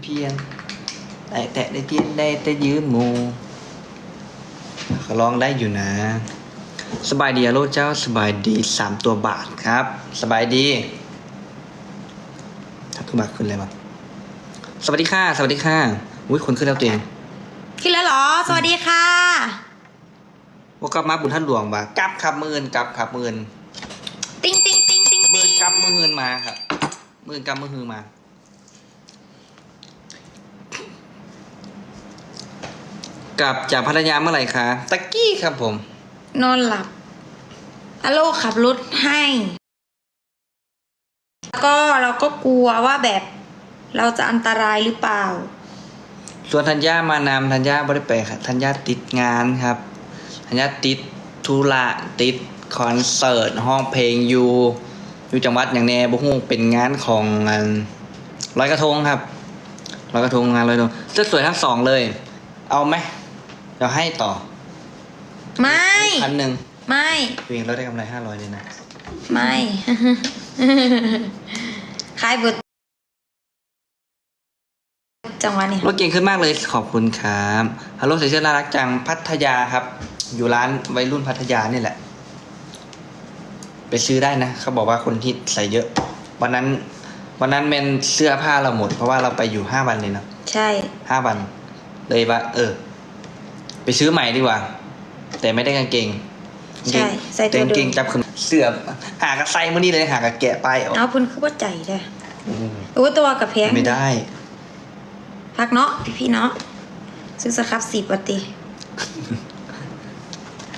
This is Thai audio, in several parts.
เพียงแต่แตะได้เทียนได้แต่ยืมหมูเขาร้องได้อยู่นะ สบายดีอะโลเจ้าสบายดีสามตัวบาทครับ สบายดีถ้าตัวบาทขึ้นเลยมั้สวัสดีค่ะ สวัสดีค่ะอุ้ยคนขึ้นแล้วตัวเองขึ้นแล้วเหรอ สวัสดีค่ะว่ากลับมาบุญท่านหลวงบ่ากลับขับมื่นกลับขับมื่นติ้งติ้งติ้งติ้งมื่นกลับมื่นมาครับมื่นกลับมื่นมา กลับจากพัทยาเมื่อไหร่คะตะกี้ครับผม นอนหลับอโลขับรถให้ แล้วก็เราก็กลัวว่าแบบเราจะอันตรายหรือเปล่า ส่วนธัญญามานำธัญญาบริไปครับธัญญาติดงานครับธัญญาติดธุระติดคอนเสิร์ตห้องเพลงอยู่อยู่จังหวัดอย่างแน่บุ้งเป็นงานของงานลอยกระทงครับลอยกระทงงานลอยกระทงจะสวยทั้งสองเลย เอาไหม เดี๋ยวให้ต่อไม่ พันหนึ่งไม่ตัวเองเราได้กำไรห้าร้อยเลยนะ ไม่ ขายเบดจังหวะนี้รถเก่งขึ้นมากเลยขอบคุณครับฮัลโหลใส่เสื้อน่ารักจังพัทยาครับ อยู่ร้านวัยรุ่นพัทยานี่แหละ ไปซื้อได้นะ เขาบอกว่าคนที่ใส่เยอะ วันนั้น วันนั้นเป็นเสื้อผ้าเราหมด เพราะว่าเราไปอยู่ห้าวันเลยเนาะใช่ห้าวัน เลยว่า เออ ไปซื้อใหม่ดีกว่า แต่ไม่ได้กางเกงใช่ใส่แต่ตัวกางเดิเกงมจับขึ้นหากับหากระไซมื่อนี้เลยหากับแกะป้ายออกเอาเพุ่นคือว่าใจได้อืมโอ้ตัวกับแพงไม่ได้ พักเนาะพี่พี่ๆเนาะซื้อสครับสิบวัติ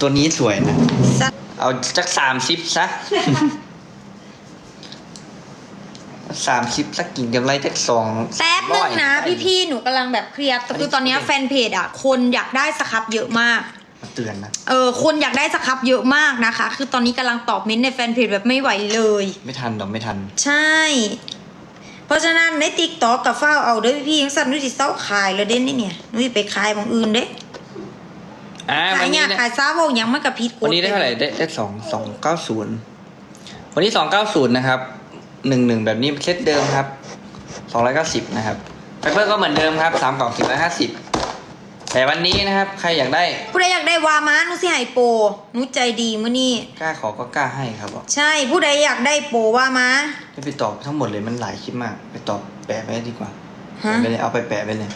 ตัวนี้สวยนะ สักเอาจักสามสิบซะ สามสิบสักกินกำไรจักสองแป๊บนึร้องยนะพี่พี่ๆหนูกำลังแบบเคลียร์แต่คือตอนเนี้ยแฟนเพจอะ คนอยากได้สครับเยอะมากมาเตือนนะ เออ คนอยากได้สครับเยอะมากนะคะ คือตอนนี้กำลังตอบเม้นต์ในแฟนเพจแบบไม่ไหวเลย ไม่ทันหรอกไม่ทัน ใช่ เพราะฉะนั้นในติ๊กต็อกกับฟ้าวเอาเด้อพี่พี่ๆยังสั่นนุ้ยสิเศร้าขายแล้วเด่นนี่เนี่ยนุ้ยไปขายบางอื่นเด้อ่าขาวัยนเนี่นี้ยนะขายซ้าโวกยังไม่กับพีทกวันนี้ได้เท่าไหร่ได้ได้สองสองเก้าศูนย์วันนี้สองเก้าศูนย์นะครับ หนึ่งหนึ่งแบบนี้เซตเดิมครับสองร้อยเก้าสิบนะครับไฟเบอร์ก็เหมือนเดิมครับสามกล่องสี่ร้อยห้าสิบแต่วันนี้นะครับใครอยากได้ผู้ใดอยากได้วามานุ้ยสิให้โปรนุ้ยใจดีมื้อนี้กล้าขอก็กล้าให้ครับบอกใช่ผู้ใดอยากได้โปรวามาไม่ไปตอบทั้งหมดเลยมันหลายคลิปมาก ไปตอบแปะไว้ดีกว่าฮะแปะไปเลยเอาไปแปะไปเลย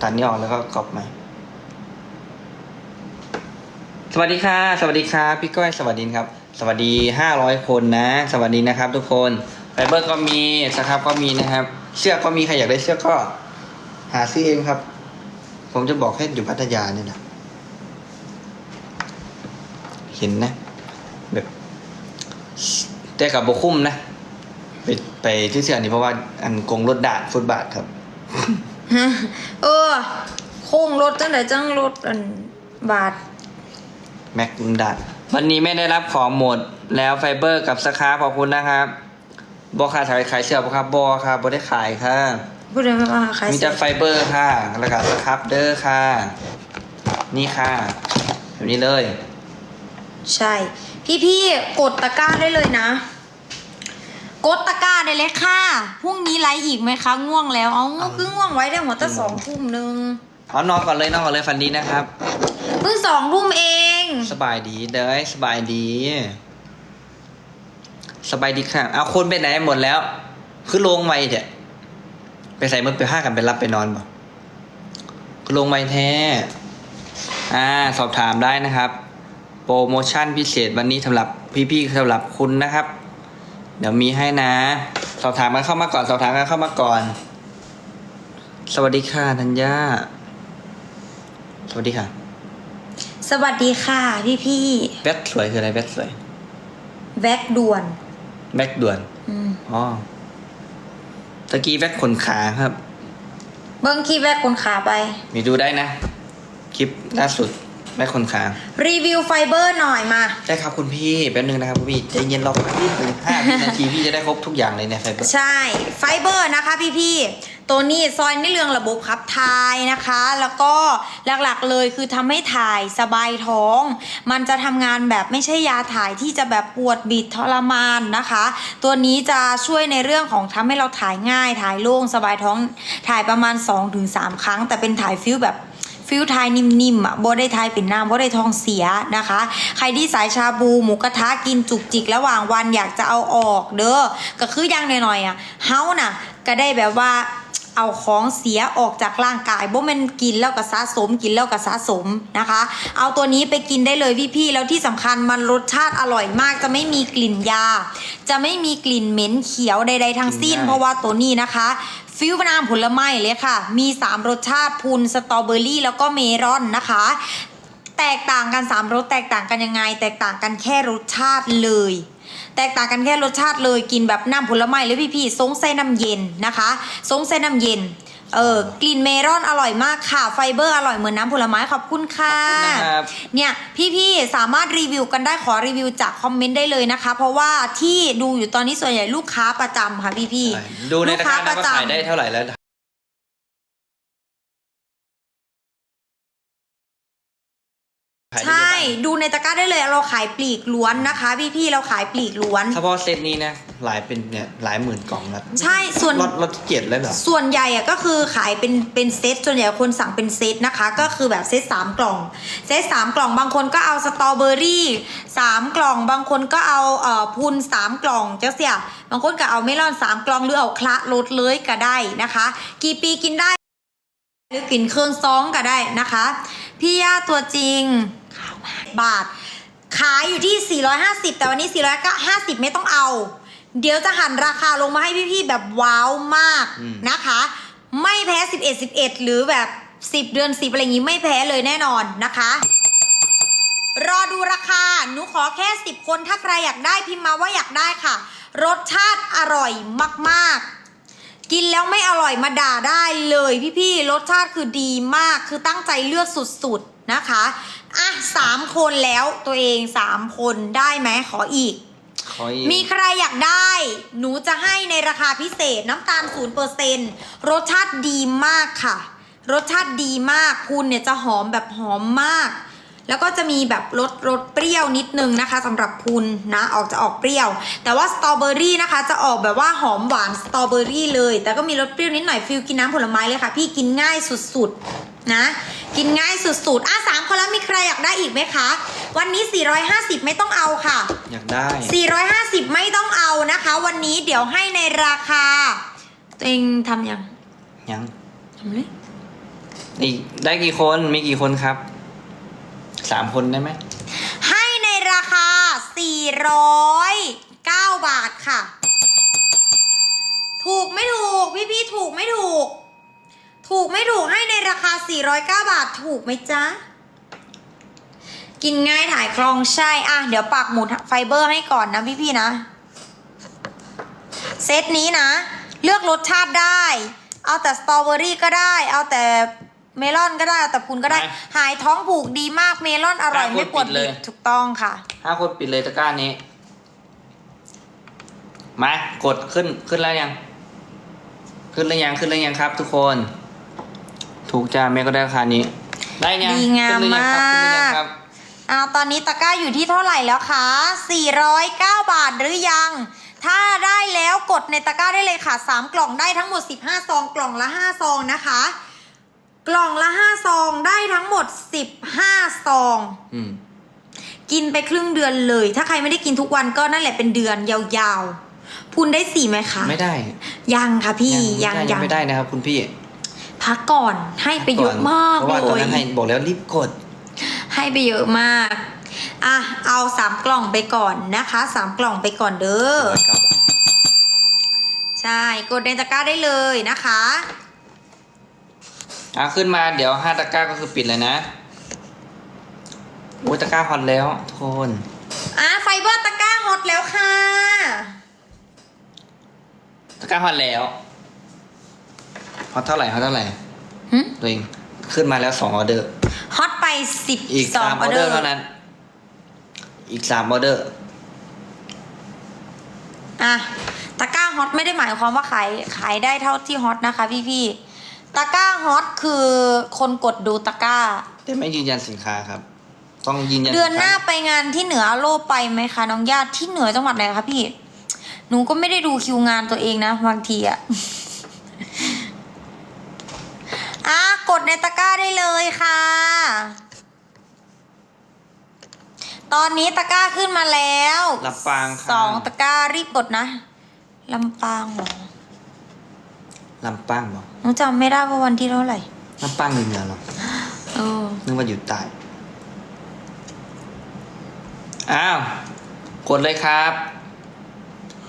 ตัดนี้ออกแล้วก็กรอบใหม่สวัสดีค่ะ สวัสดีครับพี่ก้อยสวัสดีครับ สวัสดีห้าร้อยคนนะ สวัสดีนะครับ ทุกคนไฟเบอร์ก็มีสครับก็มีนะครับ เสื้อก็มีใครอยากได้เสื้อก็ หาซื้อเองครับ ผมจะบอกให้อยู่พัทยาเนี่ยนะเห็นนะแบบแต่กับบคุ้มนะไปไปที่เสื้อนี่เพราะว่าอันกงรถด่านฟุตบาทครับฮะเออโค้งรถจังไหนจังรถอันบาท แม็กดัด วันนี้ไม่ได้รับของหมดแล้วไฟเบอร์กับสครับขอบคุณนะครับบอค่ะขายขายเสื้อบอครับบอค่ะบอได้ขายค่ะผู้ใดมาว่าขายมีเสื้แต่อไฟเบอร์ค่ะแล้วก็สครับเดอร์ค่ะ นี่ค่ะแบบนี้เลย ใช่ พี่พี่ๆกดตะกร้าได้เลยนะ กดตะกร้าได้เลยค่ะพรุ่งนี้ไลฟ์อีกไหมคะง่วงแล้วเอาคือง่วงไว้ได้หมดตั้งสองทุ่มหนึ่ง เอานอนก่อนเลยนอนก่อนเลยฟันดีนะครับ เพิ่งสองทุ่มเอง สบายดีเด้อสบายดี สบายดีค่ะเอาคนไปไหนหมดแล้ว คือลงไวเถอะไปใส่มือไปห้ากันไปรับไปนอนบ่คือลงไวแท้ อ่า สอบถามได้นะครับ โปรโมชั่นพิเศษวันนี้สำหรับพี่ๆสำหรับคุณนะครับ เดี๋ยวมีให้นะ สอบถามกันเข้ามาก่อน สอบถามกันเข้ามาก่อน สวัสดีค่ะธัญญา สวัสดีค่ะ สวัสดีค่ะพี่พี่แบทสวยคืออะไรแบทสวยๆแว็กด่วนแบ็กด่วนอืมอ๋อตะกี้แบ็กขนขาครับ เบิ้งคีแว็กคนขาไป มีดูได้นะ คลิปล่าสุดแบ็กขนขารีวิวไฟเบอร์หน่อยมา ได้ครับคุณพี่แป๊บนึงนะครับคุณพี่ใจเย็นรอแป๊บนึงห้าวินาทีพี่จะได้ครบทุกอย่างเลยเนี่ยไฟเบอร์ ใช่ไฟเบอร์นะคะพี่พี่ๆ ตัวนี้ซอยในเรื่องระบบขับถ่ายนะคะ แล้วก็หลักๆเลยคือทำให้ถ่ายสบายท้อง มันจะทำงานแบบไม่ใช่ยาถ่ายที่จะแบบปวดบิดทรมานนะคะ ตัวนี้จะช่วยในเรื่องของทำให้เราถ่ายง่าย ถ่ายโล่งสบายท้องถ่ายประมาณ 2-3 ครั้ง แต่เป็นถ่ายฟิลแบบฟิลไทยนิ่มๆอะบ่ได้ไทยเป็นน้ำบ่ได้ท้องเสียนะคะ ใครที่สายชาบูหมูกระทะกินจุกจิกระหว่างวันอยากจะเอาออกเด้อก็คืออยังหน่อยๆอะเฮาน่ะ ก็ได้แบบว่า เอาของเสียออกจากร่างกายบ่แม่นกินแล้วก็สะสมกินแล้วก็สะสมนะคะ เอาตัวนี้ไปกินได้เลยพี่ๆแล้วที่สำคัญมันรสชาติอร่อยมากจะไม่มีกลิ่นยา จะไม่มีกลิ่นเหม็นเขียวใด ๆ ทั้งสิ้นกินง่ายเพราะว่าตัวนี้นะคะฟิวน้ำผลไม้เลยค่ะ มี 3 รสชาติพูนสตรอเบอรี่ แล้วก็เมลอนนะคะ แตกต่างกัน 3 รสแตกต่างกันยังไง แตกต่างกันแค่รสชาติเลย แตกต่างกันแค่รสชาติเลยกินแบบน้ำผลไม้เลยพี่ๆซงไส้น้ำเย็นนะคะซงไส้น้ำเย็นเออกลิ่นเมลอนอร่อยมากค่ะ ไฟเบอร์อร่อยเหมือนน้ำผลไม้ขอบคุณค่ะนะครับเนี่ยพี่ๆสามารถรีวิวกันได้ขอรีวิวจากคอมเมนต์ได้เลยนะคะ เพราะว่าที่ดูอยู่ตอนนี้ส่วนใหญ่ลูกค้าประจำค่ะพี่ๆดูในลูตะกร้านะว่าขายได้เท่าไหร่แล้ว ด้ใช่เยอะมากดูในตะกร้าได้เลยเราขายปลีกล้วนนะคะ พี่ๆเราขายปลีกล้วน เฉพาะเซตนี้นะหลายเป็นเนี่ยหลายหมื่นกล่องแล้วใช่ส่วนรถรถที่เจ็ดแล้วเหรอ ส่วนใหญ่อะก็คือขายเป็นเป็นเซตส่วนใหญ่คนสั่งเป็นเซตนะคะ ก็คือแบบเซตสามกล่อง เซตสามกล่องบางคนก็เอาสตรอเบอรี่สามกล่อง บางคนก็เอาเอ่อพุนสามกล่องเจ้าเสียบางคนก็เอาเมลอนสามกล่องหรือเอาคละรสเลยก็ได้นะคะ กี่ปีกินได้ หรือกินเครื่องซองก็ได้นะคะ พี่ย่าตัวจริง ขาวมากบาท ขายอยู่ที่ 450 แต่วันนี้ 450 ไม่ต้องเอา เดี๋ยวจะหันราคาลงมาให้พี่ๆ แบบว้าวมากอืมนะคะ ไม่แพ้ 11 11 หรือแบบ 10 เดือน 10 อะไรอย่างนี้ไม่แพ้เลยแน่นอนนะคะรอดูราคา หนูขอแค่ 10 คน ถ้าใครอยากได้พิมพ์มาว่าอยากได้ค่ะ รสชาติอร่อยมาก ๆ กินแล้วไม่อร่อยมาด่าได้เลยพี่ๆ รสชาติคือดีมาก คือตั้งใจเลือกสุด ๆ นะคะ อะสามคนแล้วตัวเองสามคนได้ไหมขออีก ขออีกมีใครอยากได้ หนูจะให้ในราคาพิเศษน้ำตาล0%รสชาติดีมากค่ะ รสชาติดีมากคุณเนี่ยจะหอมแบบหอมมาก แล้วก็จะมีแบบรสรสเปรี้ยวนิดนึงนะคะสำหรับคุณนะออกจะออกเปรี้ยว แต่ว่าสตรอเบอรี่นะคะ จะออกแบบว่าหอมหวานสตรอเบอรี่เลย แต่ก็มีรสเปรี้ยวนิดหน่อยฟิลกินน้ำผลไม้เลยค่ะ พี่กินง่ายสุดๆนะ กินง่ายสุดๆ อะสามคนแล้วมีใครอยากได้อีกไหมคะ วันนี้ 450 ไม่ต้องเอาค่ะ อยากได้ 450 ไม่ต้องเอานะคะ วันนี้เดี๋ยวให้ในราคา ตัวเองทำยังยังทำเลยอีกได้กี่คนมีกี่คนครับสามคนได้ไหม ให้ในราคา 409 บาทค่ะ ถูกไม่ถูก พี่พี่ๆถูกไม่ถูก ถูกไม่ถูกให้ในราคา 409 บาทถูกไหมจ๊ะ กินง่ายถ่ายคล่องใช่ อะ เดี๋ยวปักหมุดไฟเบอร์ให้ก่อนนะพี่พี่ๆนะ เซตนี้นะ เลือกรสชาติได้ เอาแต่สตรอเบอรี่ก็ได้ เอาแต่เมลอนก็ได้ เอาแต่พุนก็ได้ หายท้องผูกดีมากเมลอนอร่อยไม่ปวดบิดถูกต้องค่ะห้าคนปิดเลยตะกร้านี้มากดขึ้นขึ้นแล้วยัง ขึ้นแล้วยังขึ้นแล้วยังครับทุกคน ถูกจ้าแม่ก็ได้ราคานี้ ได้ยังดีงามขึ้นหรือยังครับมากขึ้นหรือยังครับอ่าตอนนี้ตะกร้าอยู่ที่เท่าไหร่แล้วคะ 409 บาทหรือยัง ถ้าได้แล้วกดในตะกร้าได้เลยค่ะ 3 กล่องได้ทั้งหมด 15 ซอง กล่องละ 5 ซองนะคะ กล่องละ 5 ซองได้ทั้งหมด 15 ซองอืมกินไปครึ่งเดือนเลย ถ้าใครไม่ได้กินทุกวันก็นั่นแหละเป็นเดือนยาวๆพูนได้สี่ไหมคะ ไม่ได้ ยังค่ะพี่ ยังไม่ได้ยังไม่ได้นะครับคุณพี่ พักก่อนให้ไปเยอะมากเพราะว่าตอนเลนั้นให้ยบอกแล้วรีบกด ให้ไปเยอะมาก อะ เอาสามกล่องไปก่อนนะคะสามกล่องไปก่อนเด้อใช่กดในตะกร้าได้เลยนะคะอะขึ้นมาเดี๋ยวห้าตะกร้าก็คือปิดเลยนะโอ้ยตะกร้าฮอตแล้วทุกคนอะไฟเบอร์ตะกร้าฮอตแล้วค่ะ ตะกร้าฮอตแล้ว ฮอตเท่าไหร่ฮอตเท่าไหร่หึตัวเองขึ้นมาแล้วสองออเดอร์ ฮอตไปสิบอีกสองสามออออเดเดออร์ร์เท่านั้น อีกสามออเดอร์ อะตะกร้าฮอตไม่ได้หมายความว่าขายขายได้เท่าที่ฮอตนะคะพี่พี่ๆตะกร้าฮอตคือคนกดดูตะกร้า แต่ไม่ยืนยันสินค้าครับ ต้องยืนยันเดือนหน้าสิค้ไปงานที่เหนือโลไปไหมคะน้องญาติที่เหนือจังหวัดไหนคะพี่ หนูก็ไม่ได้ดูคิวงานตัวเองนะบางทีอะ อะกดในตะกร้าได้เลยค่ะ ตอนนี้ตะกร้าขึ้นมาแล้วลำปางค่ะสองตะกร้ารีบกดนะลำปางเหรอลำปางบอกหนูจำไม่ได้ว่าวันที่เท่าไหร่ลำปางอยู่เหนือเหรอเออนึกว่าอยู่ใต้อ้าวกดเลยครับ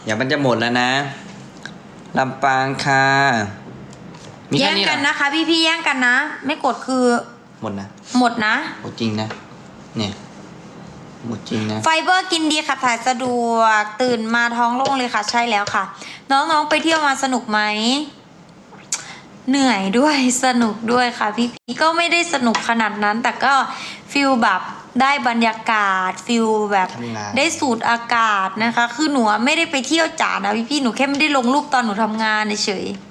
อย่ามันจะหมดแล้วนะลำปางค่ะ มีแย่แค่งนี้เหรกัอนนะคะ พี่พี่ๆแย่งกันนะ ไม่กดคือหมดนะหมดนะ หมดจริงนะ เนี่ยหมดจริงนะ ไฟเบอร์กินดีค่ะถ่ายสะดวก ตื่นมาท้องโล่งเลยค่ะ ใช่แล้วค่ะ น้องๆไปเที่ยวมาสนุกไหม เหนื่อยด้วยสนุกด้วยค่ะ พี่พี่ก็ไม่ได้สนุกขนาดนั้น แต่ก็ฟิลแบบได้บรรยากาศฟิลแบบทำงาน ได้สูดอากาศนะคะ คือหนูอะไม่ได้ไปเที่ยวจ๋านะพี่พี่ๆหนูแค่ไม่ได้ลงรูปตอนหนูทำงานเฉยๆห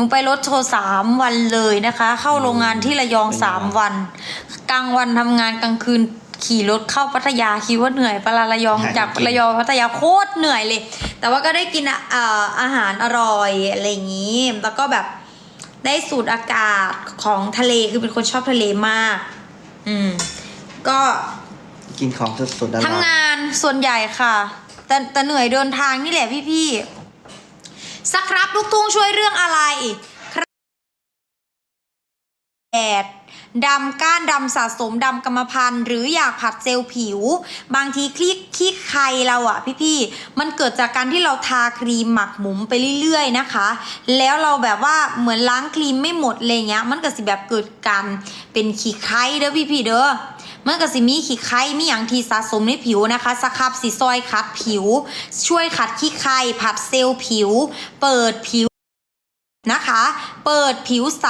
นูไปรถโชว์สามวันเลยนะคะ เข้าโรงงานที่ระยองสามวัน กลางวันทำงานกลางคืนขี่รถเข้าพัทยาคิดว่าเหนื่อยปะลาระยองหาจากกินระยองพัทยาโคตรเหนื่อยเลย แต่ว่าก็ได้กินอะเอ่ออาหารอร่อยอะไรอย่างนี้ แล้วก็แบบได้สูดอากาศของทะเลคือเป็นคนชอบทะเลมาก อืม ก็กินของสดๆอร่อยทำงานส่วนใหญ่ค่ะ แต่แต่เหนื่อยเดินทางนี่แหละพี่ๆ สครับลูกทุ่งช่วยเรื่องอะไรแดดดำก้านดำสะสมดำกรรมพันธุ์ หรืออยากผัดเซลล์ผิว บางทีคลิกขี้ใครเราอะพี่ๆมันเกิดจากการที่เราทาครีมหมักหมุมไปเรื่อยๆนะคะ แล้วเราแบบว่าเหมือนล้างครีมไม่หมดเลยเงี้ย มันก็สิแบบเกิดการเป็นขี้ไข้เด้อพี่ๆเด้อ มันก็สิมีขี้ไข่มีอย่างที่สะสมในผิวนะคะสครับสีซอยขัดผิว ช่วยขัดขี้ไข่ผัดเซลล์ผิว เปิดผิวนะคะ เปิดผิวใส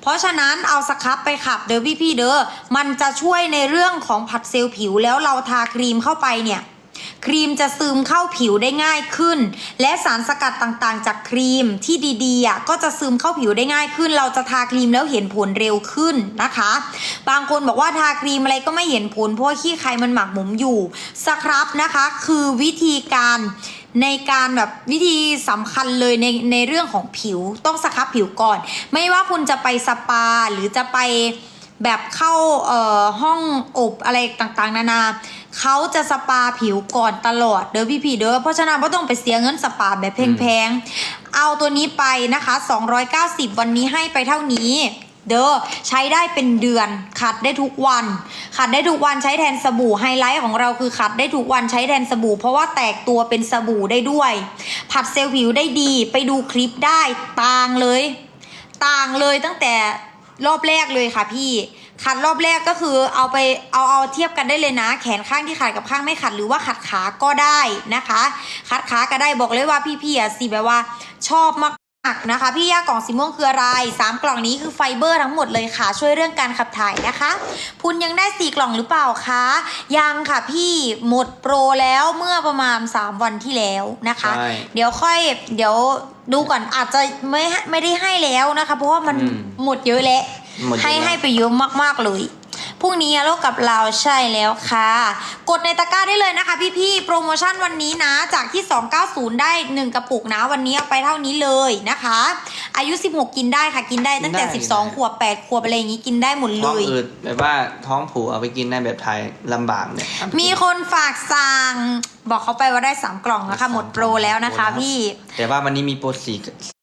เพราะฉะนั้นเอาสครับไปขับเด้อพี่พี่ๆเด้อมันจะช่วยในเรื่องของผัดเซลล์ผิวแล้วเราทาครีมเข้าไปเนี่ย ครีมจะซึมเข้าผิวได้ง่ายขึ้น และสารสกัดต่างๆ จากครีมที่ดีๆอะก็จะซึมเข้าผิวได้ง่ายขึ้น เราจะทาครีมแล้วเห็นผลเร็วขึ้นนะคะ บางคนบอกว่าทาครีมอะไรก็ไม่เห็นผลเพราะว่าขี้ใครมันหมักหมมอยู่สครับนะคะ คือวิธีการในการแบบวิธีสำคัญเลยในในเรื่องของผิวต้องสครับผิวก่อน ไม่ว่าคุณจะไปสปาหรือจะไปแบบเข้าเอ่อห้องอบอะไรต่างๆ นานา เขาจะสปาผิวก่อนตลอดเด้อพี่พี่เด้อเพราะฉะนั้นไม่ต้องไปเสียเงินสปาแบบแพงๆ เอาตัวนี้ไปนะคะ 290 วันนี้ให้ไปเท่านี้เด้อใช้ได้เป็นเดือนขัดได้ทุกวัน ขัดได้ทุกวันใช้แทนสบู่ไฮไลท์ของเราคือขัดได้ทุกวันใช้แทนสบู่ เพราะว่าแตกตัวเป็นสบู่ได้ด้วย ผัดเซลล์ผิวได้ดี ไปดูคลิปได้ต่างเลย ต่างเลยตั้งแต่รอบแรกเลยค่ะพี่ ขัดรอบแรกก็คือเอาไปเอาเอาเทียบกันได้เลยนะ แขนข้างที่ขัดกับข้างไม่ขัดหรือว่าขัดขาก็ได้นะคะ ขัดขาก็ได้บอกเลยว่าพี่ๆอะสิแบบว่าชอบมากนะคะพี่ยากล่องสีม่วงคืออะไรสามกล่องนี้คือไฟเบอร์ทั้งหมดเลยค่ะ ช่วยเรื่องการขับถ่ายนะคะ พุนยังได้สี่กล่องหรือเปล่าคะยังค่ะพี่หมดโปรแล้วเมื่อประมาณ 3 วันที่แล้วนะคะใช่เดี๋ยวค่อยเดี๋ยวดูก่อนอาจจะไม่ให้ไม่ได้ให้แล้วนะคะ เพราะว่ามันอืมหมดเยอะแล้ว หมดเยอะให้แล้วให้ไปเยอะมากๆเลย พรุ่งนี้โลกกับเราใช่แล้วค่ะ กดในตะกร้าได้เลยนะคะพี่ๆ โปรโมชั่นวันนี้นะ จากที่ 290 ได้ 1 กระปุกนะ วันนี้เอาไปเท่านี้เลยนะคะ อายุ 16 กินได้ค่ะ กินได้ตั้งแต่ กินได้ 12 ขวบ 8 ขวบอะไรอย่างนี้กินได้หมดเลท้องย อืดแบบว่าท้องผูกเอาไปกินได้แบบไทยลำบากเนี่ย มีคนฝากสั่งบอกเขาไปว่าได้ 3 กล่องแล้วค่ะหมดโปรแล้วนะคะหมดแล้วพี่ แต่ว่าวันนี้มีโปรสี่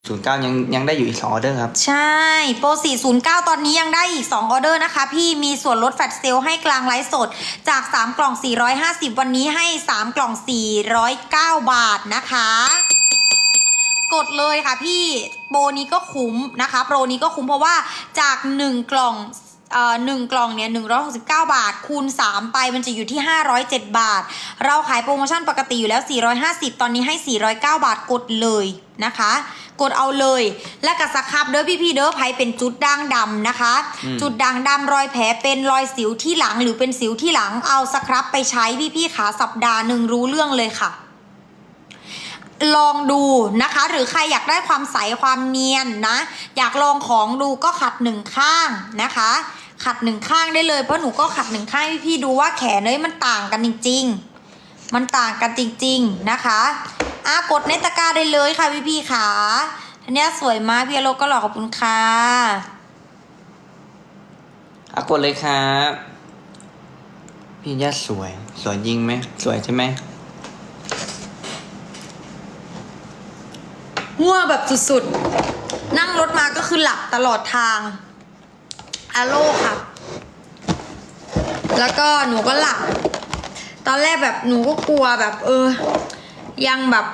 ศูนย์เก้ายังยังได้อยู่อีกสองออเดอร์ครับ ใช่ โปร 409 ตอนนี้ยังได้อีก 2 ออเดอร์นะคะ พี่มีส่วนลดแฟลชเซลให้กลางไลฟ์สด จาก 3 กล่อง 450 วันนี้ให้ 3 กล่อง 409 บาทนะคะ กดเลยค่ะพี่โปรนี้ก็คุ้มนะคะ โปรนี้ก็คุ้มเพราะว่าจาก 1 กล่องเอ่อหนึ่งกล่องเนี่ย169บเก้าบาท คูณ3ไปมันจะอยู่ที่507บาท เราขายโปรโมชั่นปกติอยู่แล้ว450ตอนนี้ให้409บาทกดเลยนะคะ กดเอาเลย และกับสครับเด้อพี่ๆเด้อไผเป็นจุดด่างดำนะคะอืมจุดด่างดำรอยแผลเป็นรอยสิวที่หลังหรือเป็นสิวที่หลังเอาสครับไปใช้พี่ๆขาสัปดาห์หนึ่งรู้เรื่องเลยค่ะลองดูนะคะ หรือใครอยากได้ความใสความเนียนนะ อยากลองของดูก็ขัดหนึ่งข้างนะคะ ขัดหนึ่งข้างได้เลยเพราะหนูก็ขัดหนึ่งข้างให้พี่ดูว่าแขนเอ้ยมันต่างกันจริง ๆ มันต่างกันจริง ๆนะคะ อะกดในตะกร้าได้เลยค่ะพี่พี่ๆขาอันเนี้ยสวยมากพี่อโลก็หล่อขอบคุณค่ะอะกดเลยครับพี่ย่าสวย สวยจริงไหมสวยใช่ไหมมั่วแบบสุดๆ นั่งรถมาก็คือหลับตลอดทางอาโลค่ะ แล้วก็หนูก็หลับ ตอนแรกแบบหนูก็กลัวแบบ เออ ยังแบบ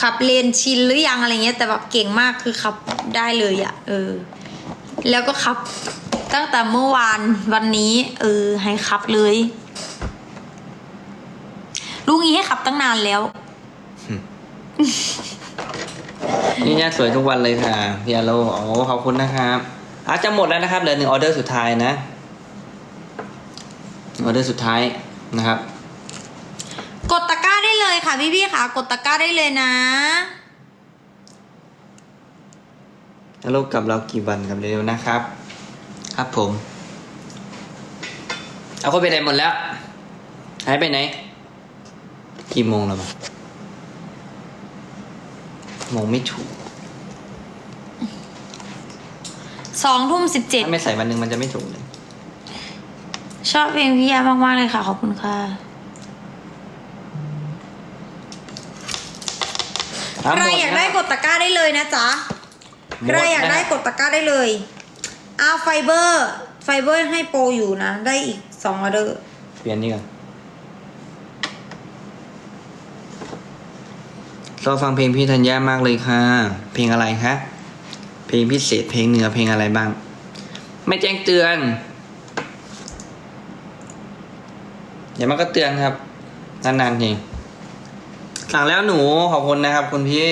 ขับเลนชินหรือยังอะไรเงี้ย แต่แบบเก่งมากคือขับได้เลยอะเออ แล้วก็ขับตั้งแต่เมื่อวานวันนี้ เออ ให้ขับเลยลูกนี้ให้ขับตั้งนานแล้วพี่ย่าสวยทุกวันเลยค่ะพี่อาโลโอ้ขอบคุณนะครับอาจจะหมดแล้วนะครับเหลือหนึ่งออเดอร์สุดท้ายนะออเดอร์สุดท้ายนะครับ กดตะกร้าได้เลย ค่ะพี่พี่ๆค่ะกดตะกร้าได้เลยนะอาโลกับเรากี่วันกับเร็วๆนะครับ ครับผม เอาคนไปไหนหมดแล้ว หายไปไหน กี่โมงแล้วมั้งมองไม่ถูกสองทุ่มสิบเจ็ดถ้าไม่ใส่วันหนึ่งมันจะไม่ถูกเลย ชอบเพลงพี่ยามากๆเลยค่ะ ขอบคุณค่ะ ใครอยากได้กดตะกร้าได้เลยนะจ๊ะใครอยากได้กดตะกร้าได้เลยเอาไฟเบอร์ไฟเบอร์ให้โปรอยู่นะ ได้อีกสองออเดอร์ เปลี่ยนนี่ก่อนรอฟังเพลงพี่ธัญญามากเลยค่ะ เพลงอะไรคะเพลงพิเศษเพลงเหนือเพลงอะไรบ้าง ไม่แจ้งเตือนเดี๋ยวมันก็เตือนครับ นานๆที สั่งแล้วหนูขอบคุณนะครับคุณพี่